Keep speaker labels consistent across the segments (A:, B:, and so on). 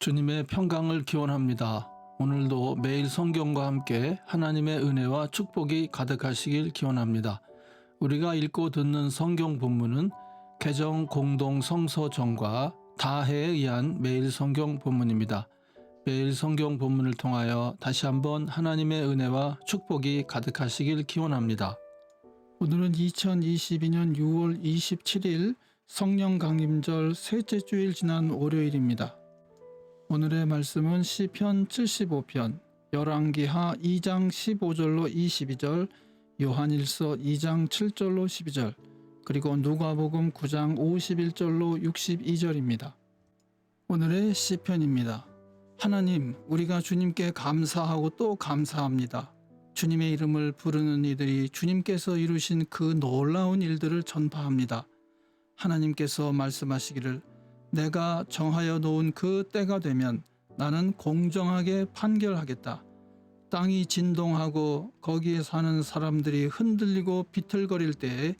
A: 주님의 평강을 기원합니다. 오늘도 매일 성경과 함께 하나님의 은혜와 축복이 가득하시길 기원합니다. 우리가 읽고 듣는 성경 본문은 개정 공동 성서정과 다해에 의한 매일 성경 본문입니다. 매일 성경 본문을 통하여 다시 한번 하나님의 은혜와 축복이 가득하시길 기원합니다. 오늘은 2022년 6월 27일 성령 강림절 셋째 주일 지난 월요일입니다. 오늘의 말씀은 시편 75편, 열왕기하 2장 15절로 22절, 요한일서 2장 7절로 12절, 그리고 누가복음 9장 51절로 62절입니다. 오늘의 시편입니다. 하나님, 우리가 주님께 감사하고 또 감사합니다. 주님의 이름을 부르는 이들이 주님께서 이루신 그 놀라운 일들을 전파합니다. 하나님께서 말씀하시기를 내가 정하여 놓은 그 때가 되면 나는 공정하게 판결하겠다. 땅이 진동하고 거기에 사는 사람들이 흔들리고 비틀거릴 때에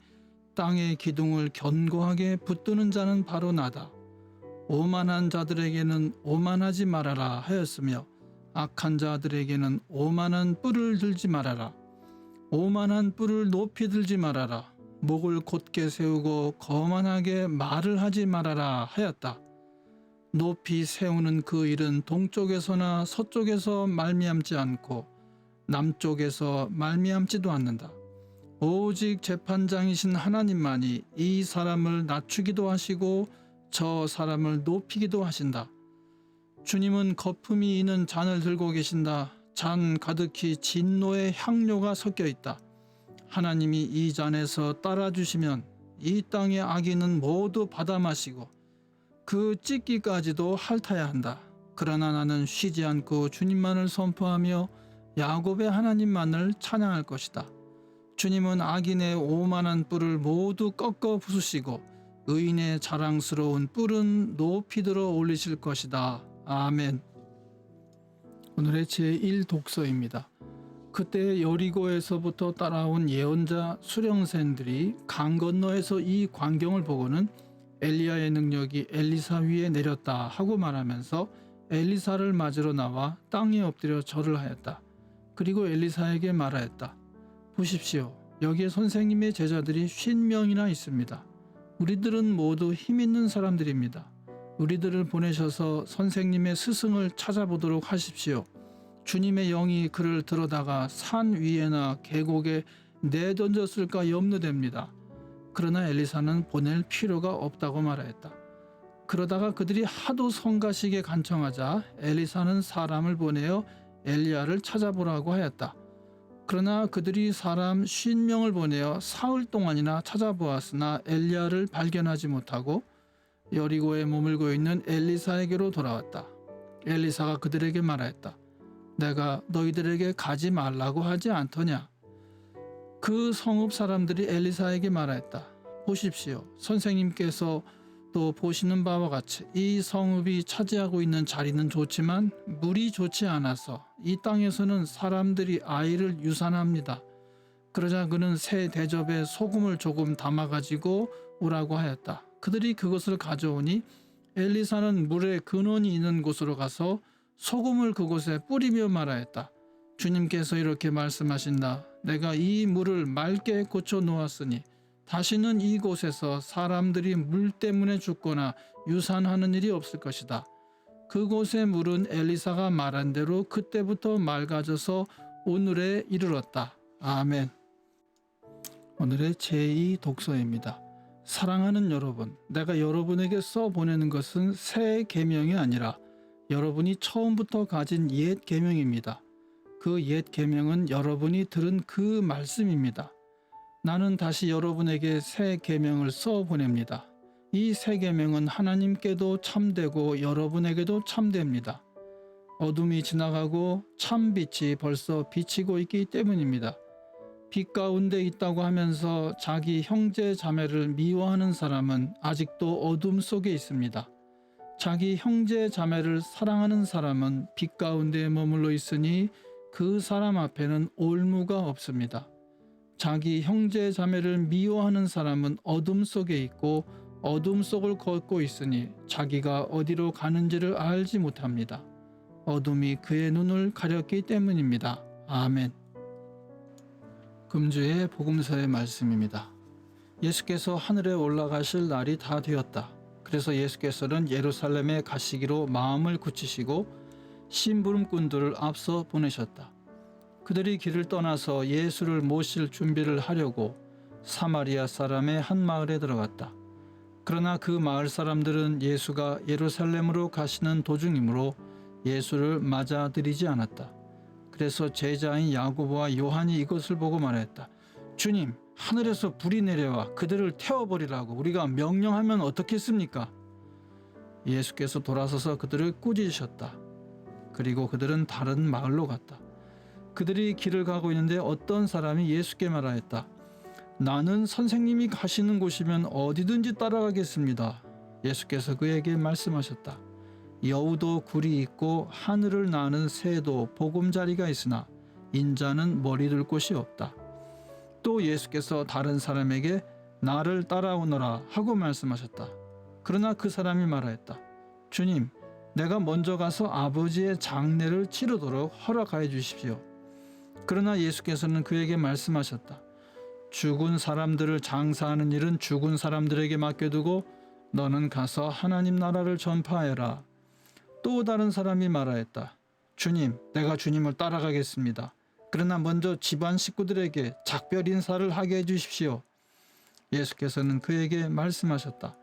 A: 땅의 기둥을 견고하게 붙드는 자는 바로 나다. 오만한 자들에게는 오만하지 말아라 하였으며 악한 자들에게는 오만한 뿔을 들지 말아라. 오만한 뿔을 높이 들지 말아라. 목을 곧게 세우고 거만하게 말을 하지 말아라 하였다. 높이 세우는 그 일은 동쪽에서나 서쪽에서 말미암지 않고 남쪽에서 말미암지도 않는다. 오직 재판장이신 하나님만이 이 사람을 낮추기도 하시고 저 사람을 높이기도 하신다. 주님은 거품이 있는 잔을 들고 계신다. 잔 가득히 진노의 향료가 섞여 있다. 하나님이 이 잔에서 따라주시면 이 땅의 악인은 모두 받아 마시고 그 찢기까지도 핥아야 한다. 그러나 나는 쉬지 않고 주님만을 선포하며 야곱의 하나님만을 찬양할 것이다. 주님은 악인의 오만한 뿔을 모두 꺾어 부수시고 의인의 자랑스러운 뿔은 높이 들어 올리실 것이다. 아멘. 오늘의 제1 독서입니다. 그때 여리고에서부터 따라온 예언자 수령생들이 강 건너에서 이 광경을 보고는 엘리야의 능력이 엘리사 위에 내렸다 하고 말하면서 엘리사를 맞으러 나와 땅에 엎드려 절을 하였다. 그리고 엘리사에게 말하였다. 보십시오. 여기에 선생님의 제자들이 쉰 명이나 있습니다. 우리들은 모두 힘 있는 사람들입니다. 우리들을 보내셔서 선생님의 스승을 찾아보도록 하십시오. 주님의 영이 그를 들어다가 산 위에나 계곡에 내던졌을까 염려됩니다. 그러나 엘리사는 보낼 필요가 없다고 말하였다. 그러다가 그들이 하도 성가시게 간청하자 엘리사는 사람을 보내어 엘리야를 찾아보라고 하였다. 그러나 그들이 사람 쉰 명을 보내어 사흘 동안이나 찾아보았으나 엘리야를 발견하지 못하고 여리고에 머물고 있는 엘리사에게로 돌아왔다. 엘리사가 그들에게 말하였다. 내가 너희들에게 가지 말라고 하지 않더냐? 그 성읍 사람들이 엘리사에게 말하였다. 보십시오. 선생님께서 또 보시는 바와 같이 이 성읍이 차지하고 있는 자리는 좋지만 물이 좋지 않아서 이 땅에서는 사람들이 아이를 유산합니다. 그러자 그는 새 대접에 소금을 조금 담아가지고 오라고 하였다. 그들이 그것을 가져오니 엘리사는 물에 근원이 있는 곳으로 가서 소금을 그곳에 뿌리며 말하였다. 주님께서 이렇게 말씀하신다. 내가 이 물을 맑게 고쳐 놓았으니 다시는 이곳에서 사람들이 물 때문에 죽거나 유산하는 일이 없을 것이다. 그곳의 물은 엘리사가 말한 대로 그때부터 맑아져서 오늘에 이르렀다. 아멘. 오늘의 제2 독서입니다. 사랑하는 여러분, 내가 여러분에게 써 보내는 것은 새 계명이 아니라 여러분이 처음부터 가진 옛 계명입니다. 그 옛 계명은 여러분이 들은 그 말씀입니다. 나는 다시 여러분에게 새 계명을 써 보냅니다. 이 새 계명은 하나님께도 참되고 여러분에게도 참됩니다. 어둠이 지나가고 참 빛이 벌써 비치고 있기 때문입니다. 빛 가운데 있다고 하면서 자기 형제 자매를 미워하는 사람은 아직도 어둠 속에 있습니다. 자기 형제 자매를 사랑하는 사람은 빛 가운데 머물러 있으니 그 사람 앞에는 올무가 없습니다. 자기 형제 자매를 미워하는 사람은 어둠 속에 있고
B: 어둠 속을 걷고 있으니 자기가 어디로 가는지를 알지 못합니다. 어둠이 그의 눈을 가렸기 때문입니다. 아멘. 금주의 복음서의 말씀입니다. 예수께서 하늘에 올라가실 날이 다 되었다. 그래서 예수께서는 예루살렘에 가시기로 마음을 굳히시고 심부름꾼들을 앞서 보내셨다. 그들이 길을 떠나서 예수를 모실 준비를 하려고 사마리아 사람의 한 마을에 들어갔다. 그러나 그 마을 사람들은 예수가 예루살렘으로 가시는 도중이므로 예수를 맞아들이지 않았다. 그래서 제자인 야고보와 요한이 이것을 보고 말했다. 주님, 하늘에서 불이 내려와 그들을 태워버리라고 우리가 명령하면 어떻겠습니까? 예수께서 돌아서서 그들을 꾸짖으셨다. 그리고 그들은 다른 마을로 갔다. 그들이 길을 가고 있는데 어떤 사람이 예수께 말하였다. 나는 선생님이 가시는 곳이면 어디든지 따라가겠습니다. 예수께서 그에게 말씀하셨다. 여우도 굴이 있고 하늘을 나는 새도 보금자리가 있으나 인자는 머리 둘 곳이 없다. 또 예수께서 다른 사람에게 나를 따라오너라 하고 말씀하셨다. 그러나 그 사람이 말하였다. 주님, 내가 먼저 가서 아버지의 장례를 치르도록 허락하여 주십시오. 그러나 예수께서는 그에게 말씀하셨다. 죽은 사람들을 장사하는 일은 죽은 사람들에게 맡겨두고 너는 가서 하나님 나라를 전파해라. 또 다른 사람이 말하였다. 주님, 내가 주님을 따라가겠습니다. 그러나 먼저 집안 식구들에게 작별 인사를 하게 해주십시오. 예수께서는 그에게 말씀하셨다.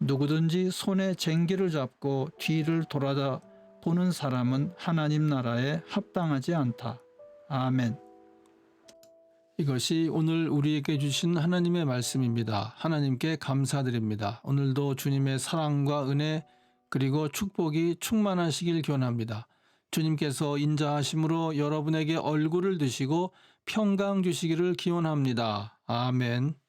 B: 누구든지 손에 쟁기를 잡고 뒤를 돌아다 보는 사람은 하나님 나라에 합당하지 않다. 아멘.
A: 이것이 오늘 우리에게 주신 하나님의 말씀입니다. 하나님께 감사드립니다. 오늘도 주님의 사랑과 은혜 그리고 축복이 충만하시길 기원합니다. 주님께서 인자하심으로 여러분에게 얼굴을 드시고 평강 주시기를 기원합니다. 아멘.